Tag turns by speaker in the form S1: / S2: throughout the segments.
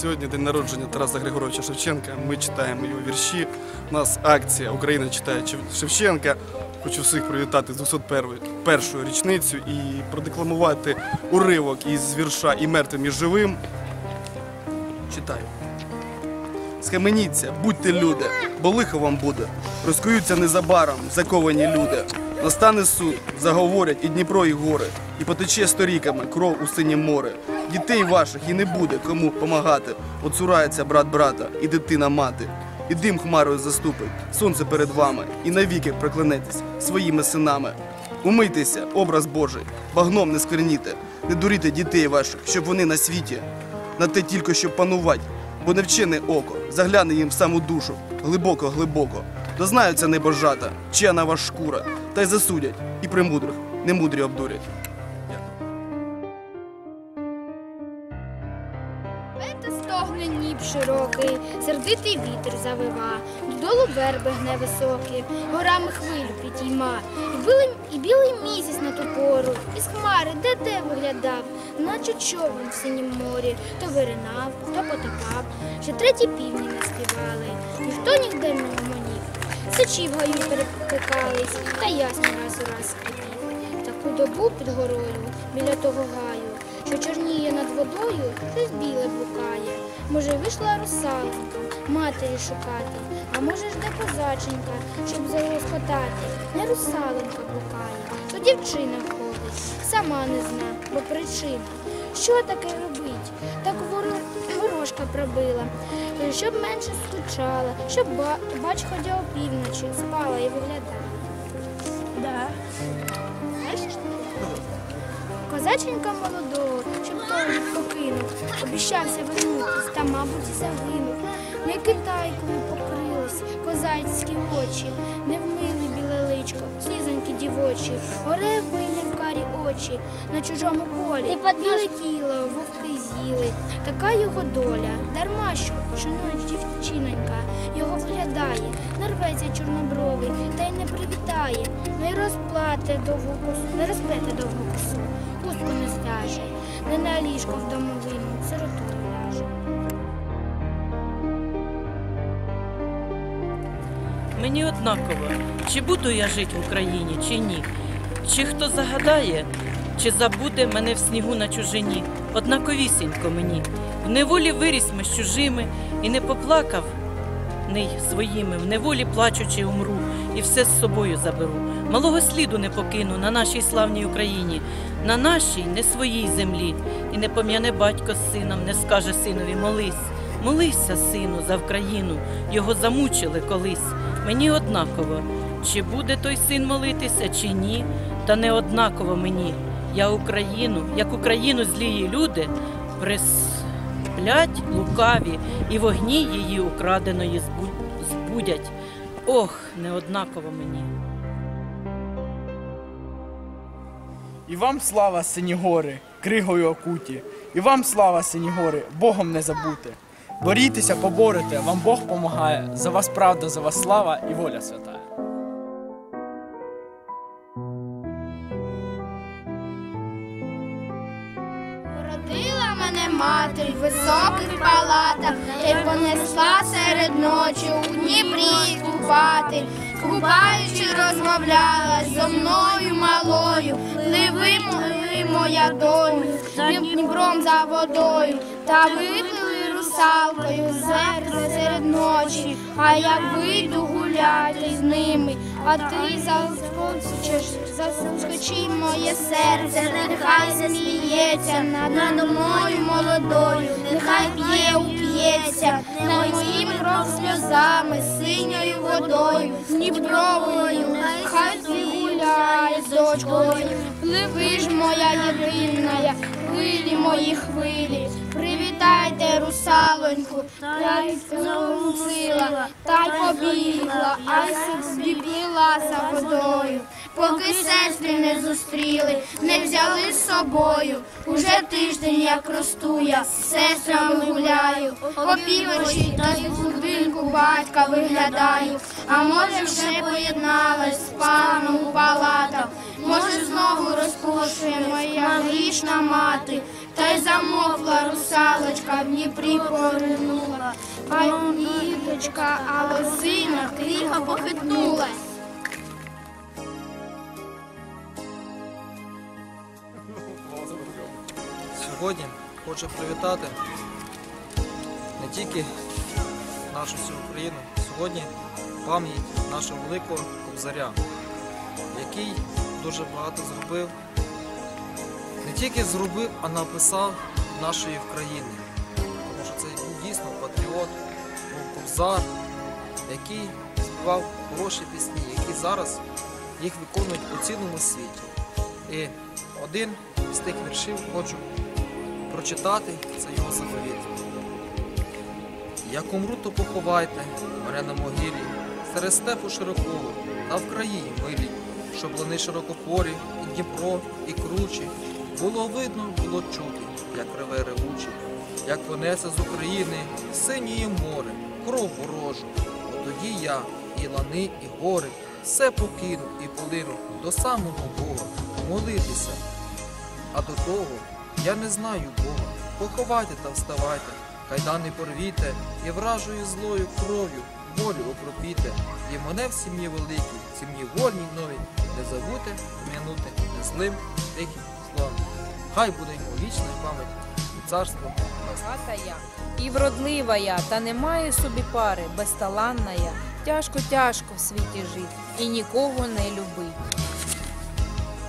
S1: Сьогодні день народження Тараса Григоровича Шевченка. Ми читаємо його вірші. У нас акція Україна читає Шевченка. Хочу всіх привітати з 201 першою річницю і продекламувати уривок із вірша і мертвим, і живим. Читаю. Схаменіться, будьте люди, бо лихо вам буде. Розкуються незабаром заковані люди. Настане суд, заговорять і Дніпро, і гори, і потече сторіками кров у синє море. Дітей ваших і не буде кому помагати. Оцурається брат брата і дитина мати. І дим хмарою заступить, сонце перед вами, і навіки проклянетесь своїми синами. Умийтеся, образ Божий, багном не скверніте, не дуріте дітей ваших, щоб вони на світі на те тільки, щоб панувати, бо невчене око загляне їм в саму душу, глибоко, глибоко. Дознаються небожата, чия на вас шкура, та й засудять, і примудрих, немудрі обдурять.
S2: Широкий, сердитий вітер завива, додолу верби гне високі, горами хвилю підійма. І білий, і білий місяць на ту пору, із хмари де де виглядав, наче човен в синім морі, то виринав, то потопав. Ще треті півні не співали, ніхто ніде не гомонів. Сичі в гаю перекликались, та ясно раз у раз скрипів. Таку добу під горою, біля того гаю, що чорніє над водою, щось біле блукає. Може, вийшла русалонька, матері шукати, а може ж де козаченька, щоб залоскотати. Не русалонька блукає, то дівчина ходить, сама не зна, бо причина. Що таке робить? Так ворожка пробила, щоб менше скучала, щоб бач ходя опівночі, спала і виглядала. Да. Козаченька молодого, щоб той покинув, обіщався вернутись, та, мабуть, і загинув. Не китайкою покрились козацькі очі, не вмили біле личко, слізоньки дівочі, горе вийне в карі очі на чужому полі. Біле тіло, вовки з'їли. Така його доля, дарма що шанує дівчинонька, його виглядає, нарветься чорнобровий, та й не привітає, не розплате довгу косу, не розплете довгу косу, хустку не зв'яже, не на ліжко в домовину, сиротою ляже.
S3: Мені однаково, чи буду я жити в Україні, чи ні. Чи хто загадає, чи забуде мене в снігу на чужині. Однаковісінько мені. В неволі виріс ми з чужими і не поплакав не своїми, в неволі плачучи умру, і все з собою заберу. Малого сліду не покину на нашій славній Україні, на нашій не своїй землі. І не пом'яне батько з сином, не скаже синові молись. Молися, сину, за Вкраїну, його замучили колись. Мені однаково, чи буде той син молитися, чи ні, та не однаково мені. Я Україну, як Україну злії люди, присплять лукаві, і вогні її украденої збудять. Ох, не однаково мені.
S4: І вам слава, сині гори, кригою окуті, і вам слава, сині гори, Богом не забути. Борітеся, поборете, вам Бог помагає, за вас правда, за вас слава і воля святая.
S2: Породила мене мати в високих палатах, та й понесла серед ночі у Дніпрі купати. Купаючи, розмовляла зо мною малою, Пливи, моя доню, Дніпром за водою, та випили русалкою зер серед ночі, а я вийду гуляти з ними, а ти заскочиш, заскочи моє серце, нехай засміється над мною молодою, нехай п'є, уп'ється, на моїм кров сльозами, синьою водою, Дніпровою, хай ти гуляє з дочкою, пливи ж моя єдина, хвилі мої хвилі, привітайте русалоньку, та й та й побігла, а собі білася водою. Поки сестри не зустріли, не взяли з собою. Уже тиждень, як росту я, з сестрами гуляю, опівочі та з будинку батька виглядаю. А може вже поєдналась з паном у палатах, може знову розкошує моя грішна мати, та й замовкла русалочка в Дніпрі поринула, а ніточка, а лосина тихо похитнулась.
S5: Сьогодні хочу привітати не тільки нашу всю Україну, сьогодні пам'ять нашого великого кобзаря, який дуже багато зробив. Не тільки зробив, а написав нашої України. Тому що це був дійсно патріот, був кобзар, який співав хороші пісні, які зараз їх виконують у цілому світі. І один з тих віршів хочу прочитати це його заповіт. Як умру, то поховайте мене на могилі, серед степу широкого та в країні милій, щоб лани широкопорі, і Дніпро, і кручі, було видно, було чути, як реве ревучі, як понесе з України синіє море, кров ворожу. Тоді я, і лани, і гори, все покину і полину до самого Бога, молитися, а до того я не знаю Бога. Поховайте та вставайте, кайдани порвіте, і вражою злою кров'ю волю окропіте, і мене в сім'ї великій, в сім'ї вольній новій, не забудьте пом'янути незлим тихим словом. Хай буде йому вічна пам'ять і царство.
S6: Багата я і вродлива я, та немає собі пари, безталанна я. Тяжко, тяжко в світі жити і нікого не любить.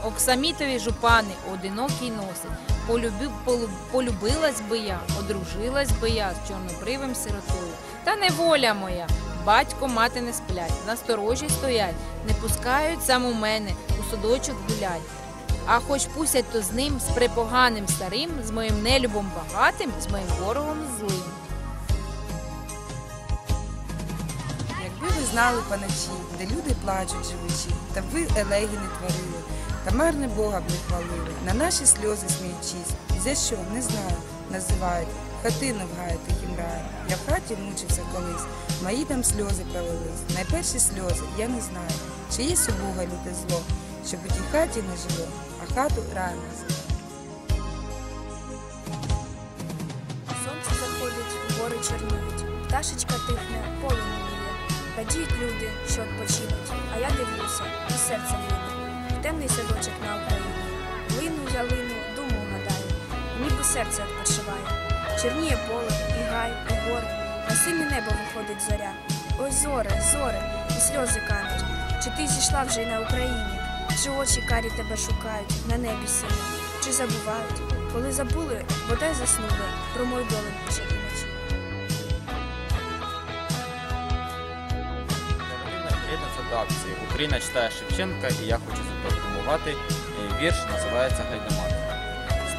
S6: Оксамітові жупани одинокий носить. Полюбив, полю- полюбилась би я, одружилась би я з чорнобривим сиротою. Та неволя моя, батько, мати не сплять, насторожі стоять, не пускають сам у мене у садочок гулять. А хоч пустять то з ним, з припоганим старим, з моїм нелюбом багатим, з моїм ворогом злим.
S7: Якби ви знали паночі, де люди плачуть живучи, та ви елегії не творили, та марне Бога б не хвалили, на наші сльози сміючись, за що, не знаю, називають, хатину в гаю тихім раєм. Я в хаті мучився колись, мої там сльози пролились. Найперші сльози, я не знаю, чи є у Бога люте зло, щоб у тій хаті не жило, а хату називає.
S8: Сонце заходить, гори чорніють, пташечка тихне, поле міє. Радіють люди, що відпочинуть, а я дивлюся, і серце. В темний садочок на Україні. Лину я лину, думу гадаю, ніби серце відпочиває. Чорніє поле, і гай, і гори, на синє небо виходить зоря. Ой, зоре, зоре, і сльози кануть. Чи ти зійшла вже й на Україні? Чи очі карі тебе шукають на небі сині? Чи забувають? Коли забули, бодай заснули, про мою долю
S9: акції Україна читає Шевченка і я хочу запропонувати е, вірш, називається Гайдамак.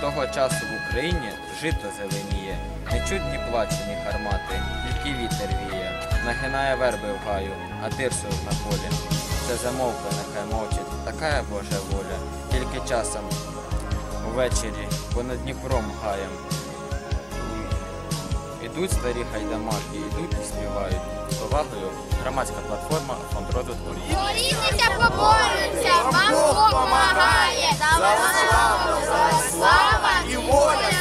S9: Того часу в Україні жито зеленіє, не чуть ні плачу, ні гармати, тільки вітер віє, нагинає верби в гаю, а тирсу на полі. Це замовка, нехай мовчить, така Божа воля, тільки часом увечері понад Дніпром гаєм. Ідуть старі гайдамаки, ідуть і співають. Повагою громадська платформа фонд розвитку.
S2: Борітеся, поборються, вам Бог помагає. За вас за слава і воля.